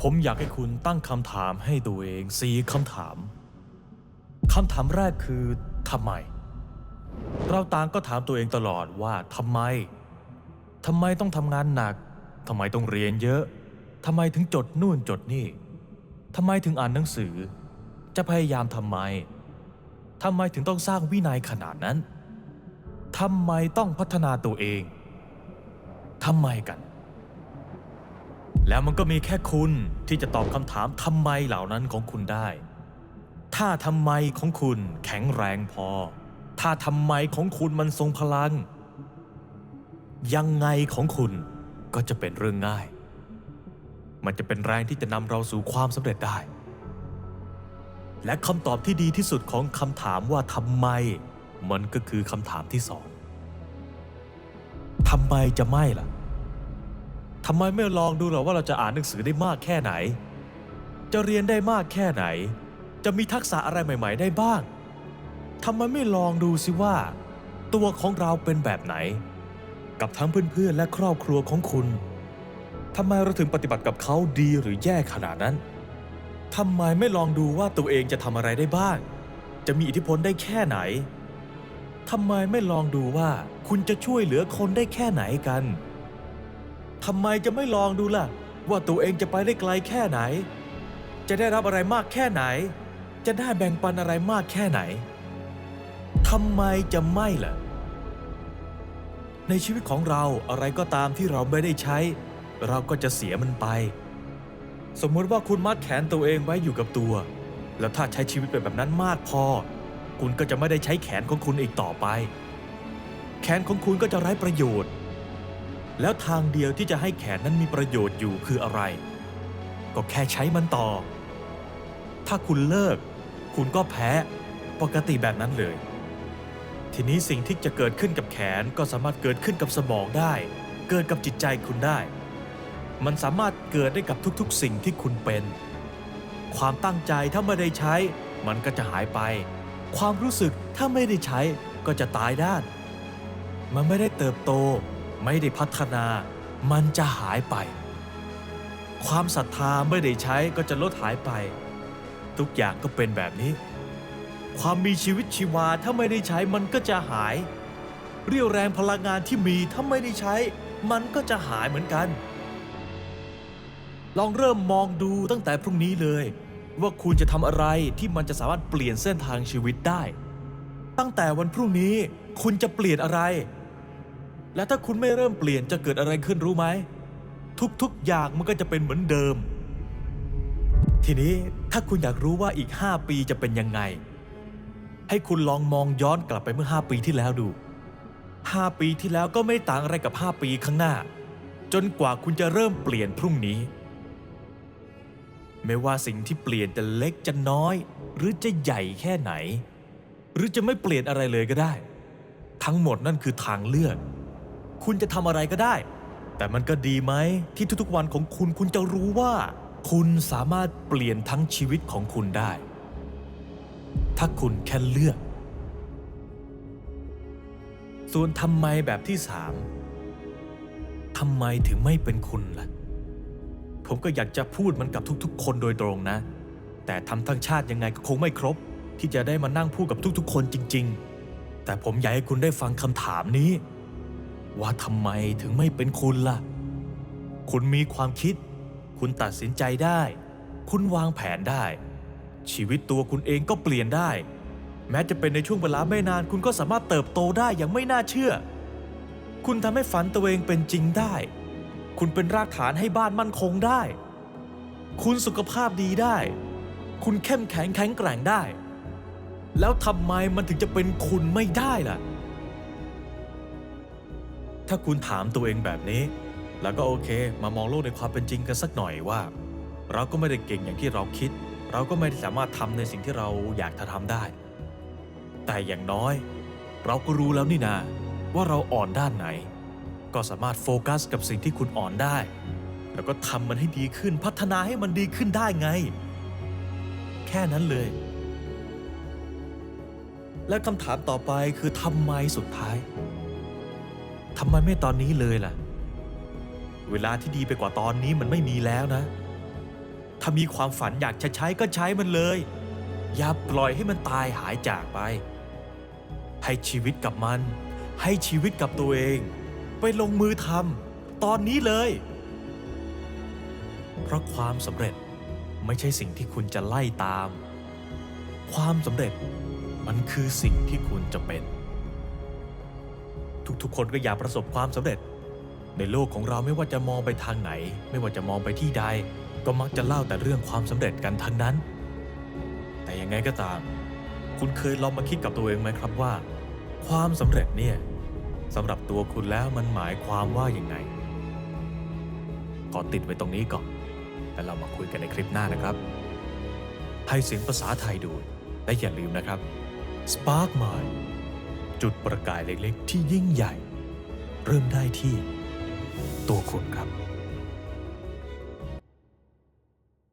ผมอยากให้คุณตั้งคำถามให้ตัวเองสี่คำถาม คำถามแรกคือทำไม เราต่างก็ถามตัวเองตลอดว่าทำไมทำไมต้องทำงานหนักทำไมต้องเรียนเยอะทำไมถึงจดนู่นจดนี่ทำไมถึงอ่านหนังสือ จะพยายามทำไมทำไมถึงต้องสร้างวินัยขนาดนั้นทำไมต้องพัฒนาตัวเองทำไมกัน แล้วมันก็มีแค่คุณที่จะตอบคำถามทำไมเหล่านั้นของคุณได้ ถ้าทำไมของคุณแข็งแรงพอ ถ้าทำไมของคุณมันทรงพลัง ยังไงของคุณก็จะเป็นเรื่องง่าย มันจะเป็นแรงที่จะนำเราสู่ความสำเร็จได้ และคำตอบที่ดีที่สุดของคำถามว่าทำไม มันก็คือคำถามที่สองทำไมจะไม่ล่ะำไมไม่ลองดูหรอว่าเราจะอ่านหนังสือได้มากแค่ไหน จะเรียนได้มากแค่ไหน จะมีทักษะอะไรใหม่ ๆ ได้บ้างทำไมไม่ลองดูสิว่า ตัวของเราเป็นแบบไหน กับทั้งเพื่อนๆและครอบครัวของคุณทำไมเราถึงปฏิบัติกับเขาดีหรือแย่ขนาดนั้นทำไมไม่ลองดูว่าตัวเองจะทำอะไรได้บ้าง จะมีอิทธิพลได้แค่ไหนทำไมไม่ลองดูว่าคุณจะช่วยเหลือคนได้แค่ไหนกัน ทำไมจะไม่ลองดูล่ะ ว่าตัวเองจะไปได้ไกลแค่ไหน จะได้รับอะไรมากแค่ไหน จะได้แบ่งปันอะไรมากแค่ไหนทำไมจะไม่ล่ะ ในชีวิตของเราอะไรก็ตามที่เราไม่ได้ใช้ เราก็จะเสียมันไป สมมติว่าคุณมัดแขนตัวเองไว้อยู่กับตัว แล้วถ้าใช้ชีวิตเป็นแบบนั้นมากพอ คุณก็จะไม่ได้ใช้แขนของคุณอีกต่อไป แขนของคุณก็จะไร้ประโยชน์ แล้วทางเดียวที่จะให้แขนนั้นมีประโยชน์อยู่คืออะไร ก็แค่ใช้มันต่อ ถ้าคุณเลิก คุณก็แพ้ปกติแบบนั้นเลย ทีนี้สิ่งที่จะเกิดขึ้นกับแขนก็สามารถเกิดขึ้นกับสมองได้ เกิดกับจิตใจคุณได้ มันสามารถเกิดได้กับทุกๆ สิ่งที่คุณเป็น ความตั้งใจถ้าไม่ได้ใช้ มันก็จะหายไป ความรู้สึกถ้าไม่ได้ใช้ก็จะตายด้าน มันไม่ได้เติบโต ไม่ได้พัฒนามันจะหายไป ความศรัทธาไม่ได้ใช้ก็จะลดหายไป ทุกอย่างก็เป็นแบบนี้ ความมีชีวิตชีวาถ้าไม่ได้ใช้มันก็จะหาย เรี่ยวแรงพลังงานที่มีถ้าไม่ได้ใช้ มันก็จะหายเหมือนกัน ลองเริ่มมองดูตั้งแต่พรุ่งนี้เลย ว่าคุณจะทำอะไรที่มันจะสามารถเปลี่ยนเส้นทางชีวิตได้ ตั้งแต่วันพรุ่งนี้คุณจะเปลี่ยนอะไร และถ้าคุณไม่เริ่มเปลี่ยนจะเกิดอะไรขึ้นรู้ไหม ทุกๆอย่างมันก็จะเป็นเหมือนเดิม ทีนี้ถ้าคุณอยากรู้ว่าอีก 5 ปีจะเป็นยังไง ให้คุณลองมองย้อนกลับไปเมื่อ 5 ปีที่แล้วดู 5 ปีที่แล้วก็ไม่ต่างอะไรกับ 5 ปีข้างหน้า จนกว่าคุณจะเริ่มเปลี่ยนพรุ่งนี้ ไม่ว่าสิ่งที่เปลี่ยนจะเล็กจะน้อย หรือจะใหญ่แค่ไหน หรือจะไม่เปลี่ยนอะไรเลยก็ได้ ทั้งหมดนั่นคือทางเลือก คุณจะทำอะไรก็ได้ แต่มันก็ดีไหมที่ทุกๆวันของคุณคุณจะรู้ว่า คุณสามารถเปลี่ยนทั้งชีวิตของคุณได้ ถ้าคุณแค่เลือก ส่วนทำไมแบบที่สามทำไมถึงไม่เป็นคุณล่ะ ผมก็อยากจะพูดมันกับทุกๆ คนโดยตรงนะ แต่ทำทั้งชาติยังไงก็คงไม่ครบ ที่จะได้มานั่งพูดกับทุกๆ คนจริง ๆ แต่ผมอยากให้คุณได้ฟังคำถามนี้ ว่าทำไมถึงไม่เป็นคุณล่ะ คุณมีความคิด คุณตัดสินใจได้ คุณวางแผนได้ ชีวิตตัวคุณเองก็เปลี่ยนได้ แม้จะเป็นในช่วงเวลาไม่นาน คุณก็สามารถเติบโตได้อย่างไม่น่าเชื่อ คุณทำให้ฝันตัวเองเป็นจริงได้ คุณเป็นรากฐานให้บ้านมั่นคงได้ คุณสุขภาพดีได้ คุณเข้มแข็งแข็งแกร่งได้ แล้วทำไมมันถึงจะเป็นคุณไม่ได้ล่ะ ถ้าคุณถามตัวเองแบบนี้ แล้วก็โอเค มามองโลกในความเป็นจริงกันสักหน่อยว่า เราก็ไม่ได้เก่งอย่างที่เราคิด เราก็ไม่ได้สามารถทำในสิ่งที่เราอยากจะทำได้ แต่อย่างน้อย เราก็รู้แล้วนี่นาว่าเราอ่อนด้านไหน ก็สามารถโฟกัสกับสิ่งที่คุณอ่อนได้ แล้วก็ทำมันให้ดีขึ้นพัฒนาให้มันดีขึ้นได้ไง แค่นั้นเลย และคำถามต่อไปคือทำไมสุดท้าย ทำไมไม่ตอนนี้เลยล่ะ เวลาที่ดีไปกว่าตอนนี้มันไม่มีแล้วนะ ถ้ามีความฝันอยากจะใช้ก็ใช้มันเลย อย่าปล่อยให้มันตายหายจากไป ให้ชีวิตกับมัน ให้ชีวิตกับตัวเอง ไปลงมือทำตอนนี้เลย เพราะความสำเร็จไม่ใช่สิ่งที่คุณจะไล่ตาม ความสำเร็จมันคือสิ่งที่คุณจะเป็น ทุกๆ คนก็อยากประสบความสำเร็จ ในโลกของเราไม่ว่าจะมองไปทางไหน ไม่ว่าจะมองไปที่ใด ก็มักจะเล่าแต่เรื่องความสำเร็จกันทั้งนั้น แต่ยังไงก็ตาม คุณเคยลองมาคิดกับตัวเองไหมครับว่า ความสำเร็จเนี่ยสำหรับตัวคุณแล้วมันหมายความว่าอย่างไงขอติดไว้ตรงนี้ก่อน แล้วเรามาคุยกันในคลิปหน้านะครับ ให้เสียงภาษาไทยดู และอย่าลืมนะครับ Spark Mind จุดประกายเล็กๆ ที่ยิ่งใหญ่ เริ่มได้ที่ตัวคุณครับ